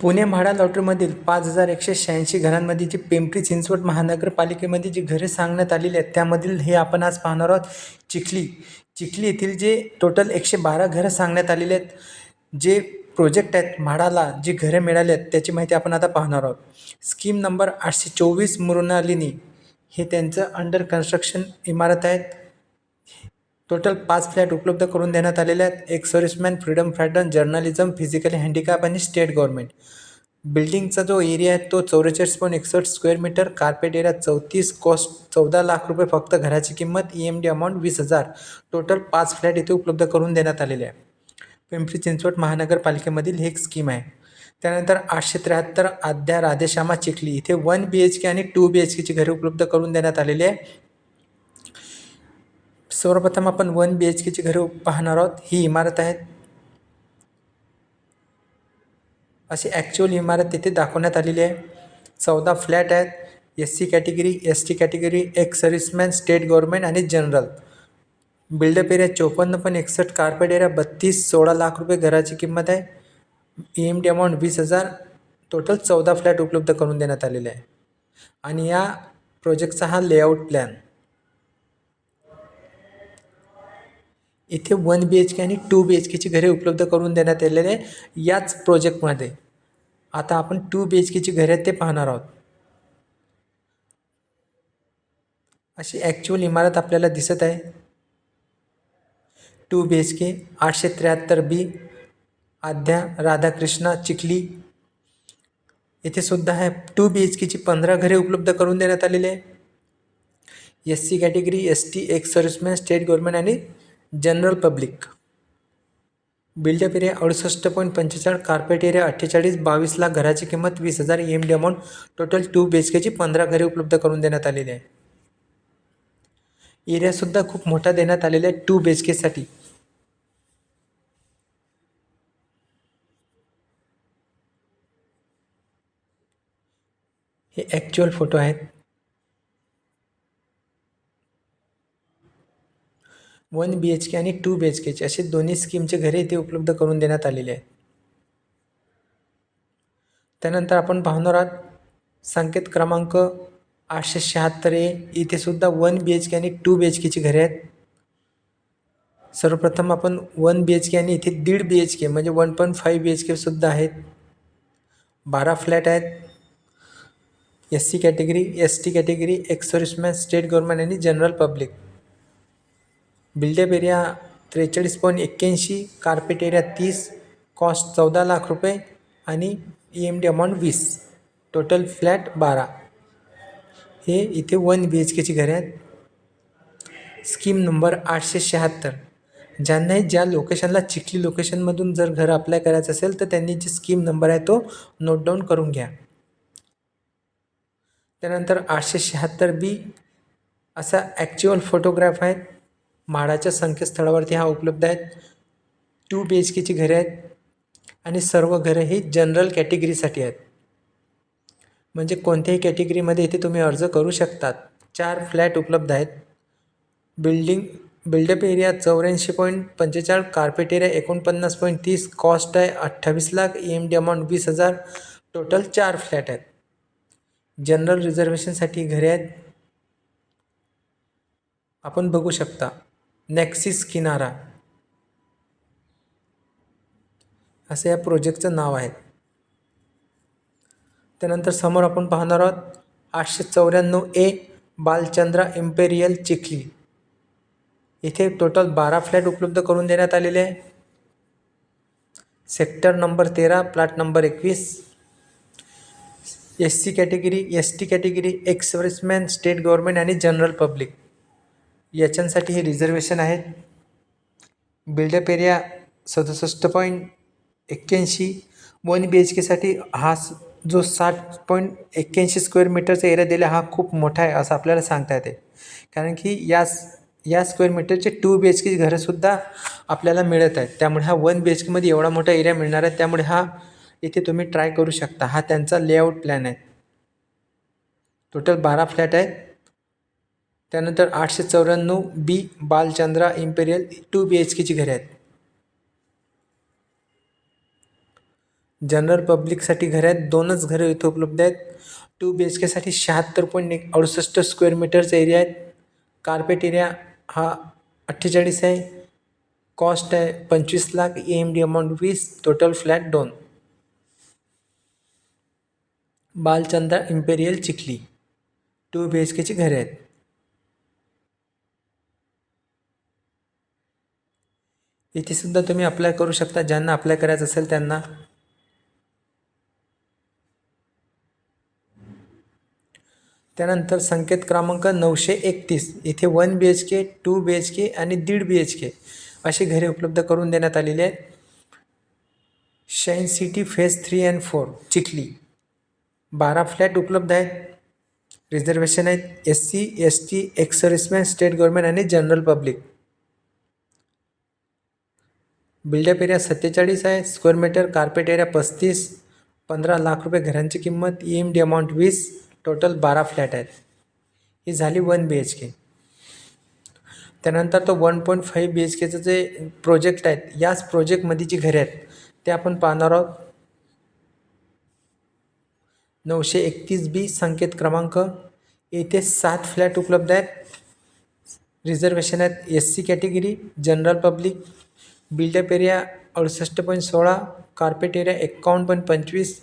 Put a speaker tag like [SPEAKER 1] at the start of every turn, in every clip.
[SPEAKER 1] पुणे म्हाडा लॉटरीमधील पाच हजार एकशे शहाऐंशी घरांमध्ये जी पिंपरी चिंचवड महानगरपालिकेमध्ये जी घरे सांगण्यात आलेली आहेत त्यामधील हे आपण आज पाहणार आहोत. चिखली चिखली येथील जे टोटल एकशे बारा घरं सांगण्यात आलेली आहेत जे प्रोजेक्ट आहेत म्हाडाला जी घरे मिळाली आहेत त्याची माहिती आपण आता पाहणार आहोत. स्कीम नंबर आठशे चोवीस मृणालिनी हे त्यांचं अंडर कन्स्ट्रक्शन इमारत आहेत. टोटल पाच फ्लॅट उपलब्ध करून देण्यात आलेले आहेत. एक serviceman freedom फ्रायडन journalism physically handicap आणि स्टेट गव्हर्नमेंट बिल्डिंगचा जो एरिया आहे तो चौवेचाळीस पॉईंट एकसष्ट स्क्वेअर मीटर कार्पेट एरिया चौतीस कॉस्ट चौदा लाख रुपये फक्त घराची किंमत ई एम डी अमाऊंट वीस हजार. टोटल पाच फ्लॅट इथे उपलब्ध करून देण्यात आलेले आहे. पिंपरी चिंचवड महानगरपालिकेमधील ही एक स्कीम आहे. त्यानंतर आठशे त्र्याहत्तर आद्या राधेश्यामा चिखली. इथे वन बी एच के आणि टू बी एच केची घरे उपलब्ध करून देण्यात आलेली आहे. सर्वप्रथम आपण वन बी एच केची घरं पाहणार आहोत. ही इमारत आहे. अशी ॲक्च्युअल इमारत तिथे दाखवण्यात आलेली आहे. चौदा फ्लॅट आहेत. S C category S T category ex serviceman state government आणि जनरल बिल्डअप एरिया चोपन्न पण एकसष्ट कार्पेट एरिया बत्तीस सोळा लाख रुपये घराची किंमत आहे. ई एम डी अमाऊंट वीस हजार. टोटल चौदा फ्लॅट उपलब्ध करून देण्यात आलेले आहे. आणि या प्रोजेक्टचा हा लेआउट प्लॅन इथे वन बी एच के आणि टू बी एच केची घरे उपलब्ध करून देण्यात आलेले आहे याच प्रोजेक्टमध्ये आता आपण टू बी एच केची घरे आहेत ते पाहणार आहोत. अशी ॲक्च्युअल इमारत आपल्याला दिसत आहे. टू बी एच के आठशे त्र्याहत्तर बी आद्या राधाकृष्णा चिखली. येथे सुद्धा आहे टू बी एच केची पंधरा घरे उपलब्ध करून देण्यात आलेली. आहे S C category S T ex serviceman state government आणि जनरल पब्लिक. बिल्डअप एरिया अडुसष्ट पॉईंट पंचेचाळीस कार्पेट एरिया अठ्ठेचाळीस बावीस लाख घराची किंमत वीस हजार M D amount total two B H केची पंधरा घरे उपलब्ध करून देण्यात आलेली आहे. एरियासुद्धा खूप मोठा देण्यात आलेला आहे टू बी एच केसाठी हे ॲक्च्युअल फोटो आहेत. वन बी एच के आणि टू बी एच केचे असे दोन्ही स्कीमचे घरे इथे उपलब्ध करून देण्यात आलेले आहेत. त्यानंतर आपण पाहणार आहात संकेत क्रमांक आठशे शहात्तर ए. इथे सुद्धा वन बी एच के आणि टू बी एच केची घरे आहेत. सर्वप्रथम आपण वन बी एच के आणि इथे दीड बी एच के म्हणजे one point five B H केसुद्धा आहेत. बारा फ्लॅट आहेत. S C category S T category ex state government आणि जनरल पब्लिक बिल्डअप एरिया त्रेचाळीस पॉईंट एक्क्याऐंशी कार्पेट एरिया तीस कॉस्ट चौदा लाख रुपये आणि ई एम डी अमाऊंट वीस. टोटल फ्लॅट बारा. हे इथे वन बी एच केची घरे आहेत. स्कीम नंबर आठशे शहात्तर. ज्यांनाही ज्या लोकेशनला चिखली लोकेशनमधून जर घर अप्लाय करायचं असेल तर त्यांनी जी स्कीम नंबर आहे तो नोट डाऊन करून घ्या. त्यानंतर आठशे शहात्तर बी असा ॲक्च्युअल फोटोग्राफ आहे. म्हाडाच्या संकेतस्थळावरती हा उपलब्ध आहेत. टू बी एच केची घरे आहेत आणि सर्व घरं ही जनरल कॅटेगरीसाठी आहेत. म्हणजे कोणत्याही कॅटेगरीमध्ये इथे तुम्ही अर्ज करू शकतात. चार फ्लॅट उपलब्ध आहेत. बिल्डिंग बिल्डअप एरिया चौऱ्याऐंशी पॉईंट पंचेचाळीस कार्पेट एरिया एकोणपन्नास पॉईंट तीस कॉस्ट आहे अठ्ठावीस lakh E M D amount वीस हजार टोटल चार फ्लॅट आहेत. जनरल रिझर्वेशनसाठी घरे आहेत. आपण बघू शकता. नेक्सिस किनारा. असं या प्रोजेक्टचं नाव आहे. त्यानंतर समोर आपण पाहणार आहोत आठशे चौऱ्याण्णव ए बालचंद्रा इम्पेरियल चिखली. इथे टोटल बारा फ्लॅट उपलब्ध करून देण्यात आलेले आहे. सेक्टर नंबर तेरा प्लॅट नंबर एकवीस. S C category S T category एक्सप्रेसमॅन state government आणि जनरल पब्लिक. याच्यांसाठी हे रिझर्वेशन आहेत. बिल्डअप एरिया सदुसष्ट पॉईंट एक्क्याऐंशी. वन बी एच केसाठी हा स- जो साठ पॉईंट एक्क्याऐंशी स्क्वेअर मीटरचा एरिया दिला हा खूप मोठा आहे असं आपल्याला सांगता येते. कारण की या या स्क्वेअर मीटरचे टू बी एच के घरंसुद्धा आपल्याला मिळत आहेत. त्यामुळे हा वन बी एच केमध्ये एवढा मोठा एरिया मिळणार आहे. त्यामुळे हा इथे तुम्ही ट्राय करू शकता. हा त्यांचा लेआउट प्लॅन आहे. टोटल बारा फ्लॅट आहेत त्यानंतर आठशे चौऱ्याण्णव B Balchandra imperial two B H केची घरे आहेत. जनरल पब्लिकसाठी घरे आहेत. दोनच घरं इथं उपलब्ध आहेत. टू बी एच केसाठी शहात्तर पॉईंट अडुसष्ट स्क्वेअर मीटरचा एरिया आहेत कार्पेट एरिया हा अठ्ठेचाळीस आहे. कॉस्ट आहे पंचवीस lakh. E M D amount वीस. टोटल फ्लॅट दोन. Balchandra imperial Chikhli. Two B H केची घरे आहेत. इथेसुद्धा तुम्ही अप्लाय करू शकता. ज्यांना अप्लाय करायचं असेल त्यांना. त्यानंतर संकेत क्रमांक नऊशे एकतीस. इथे one B H K two B H K आणि दीड बी एच के अशी घरे उपलब्ध करून देण्यात आलेली आहेत. Shine city phase three and four Chikhli. बारा फ्लॅट उपलब्ध आहेत. रिझर्वेशन आहेत. S C S T ex serviceman state government आणि general public built up area सत्तेचाळीस आहे. स्क्वेअर मीटर कार्पेट एरिया पस्तीस. पंधरा लाख रुपये घरांची किंमत ई एम डी अमाऊंट वीस. टोटल बारा फ्लॅट आहेत. ही झाली वन बी एच के त्यानंतर तो one point five B H केचं जे प्रोजेक्ट आहेत याच प्रोजेक्टमध्ये जी घरे आहेत ते आपण पाहणार आहोत. नऊशे एकतीस बी संकेत क्रमांक. येथे सात फ्लॅट उपलब्ध आहेत. रिझर्वेशन आहेत S C category general public built up area अडुसष्ट पॉईंट सोळा कार्पेट एरिया एक्कावन्न पॉईंट पंचवीस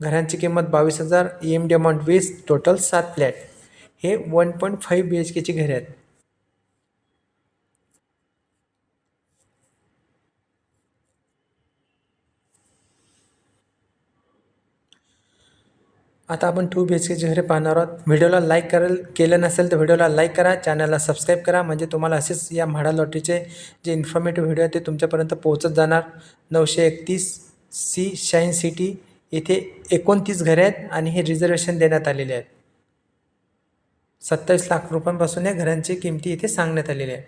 [SPEAKER 1] घरांची किंमत बावीस हजार ई एम डी अमाऊंट वीस टोटल सात फ्लॅट. हे one point five B H केची घरे आहेत. आता आपण टू बी एच केची घरे पाहणार आहोत. व्हिडिओला लाईक करेल केलं नसेल तर व्हिडिओला लाईक करा चॅनलला सबस्क्राईब करा. म्हणजे तुम्हाला असेच या म्हाडा लॉटरीचे जे इन्फॉर्मेटिव्ह व्हिडिओ आहे ते तुमच्यापर्यंत पोहोचत जाणार. नऊशे एकतीस सी शाईन सिटी येथे एकोणतीस घरे आहेत आणि हे रिझर्वेशन देण्यात आलेले आहेत. सत्तावीस लाख रुपयांपासून या घरांची किमती इथे सांगण्यात आलेली आहे.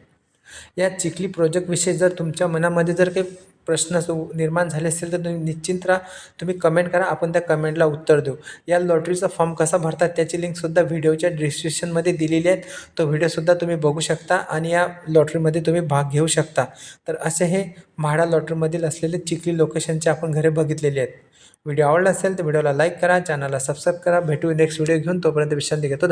[SPEAKER 1] या चिखली प्रोजेक्टविषयी जर तुमच्या मनामध्ये जर काही प्रश्न सु- निर्माण झाले असेल तर तुम्ही निश्चिंत राहा. तुम्ही कमेंट करा आपण त्या कमेंटला उत्तर देऊ. या लॉटरीचा फॉर्म कसा भरतात त्याची लिंकसुद्धा व्हिडिओच्या डिस्क्रिप्शनमध्ये दिलेली आहे तो व्हिडिओसुद्धा तुम्ही बघू शकता आणि या लॉटरीमध्ये तुम्ही भाग घेऊ शकता. तर असे हे म्हाडा लॉटरीमधील असलेले चिखली लोकेशनचे आपण घरे बघितलेले आहेत. व्हिडिओ आवडला असेल तर व्हिडिओला लाईक करा चॅनलला सबस्क्राईब करा. भेटू नेक्स्ट व्हिडिओ घेऊन. तोपर्यंत विश्रांती घेतो.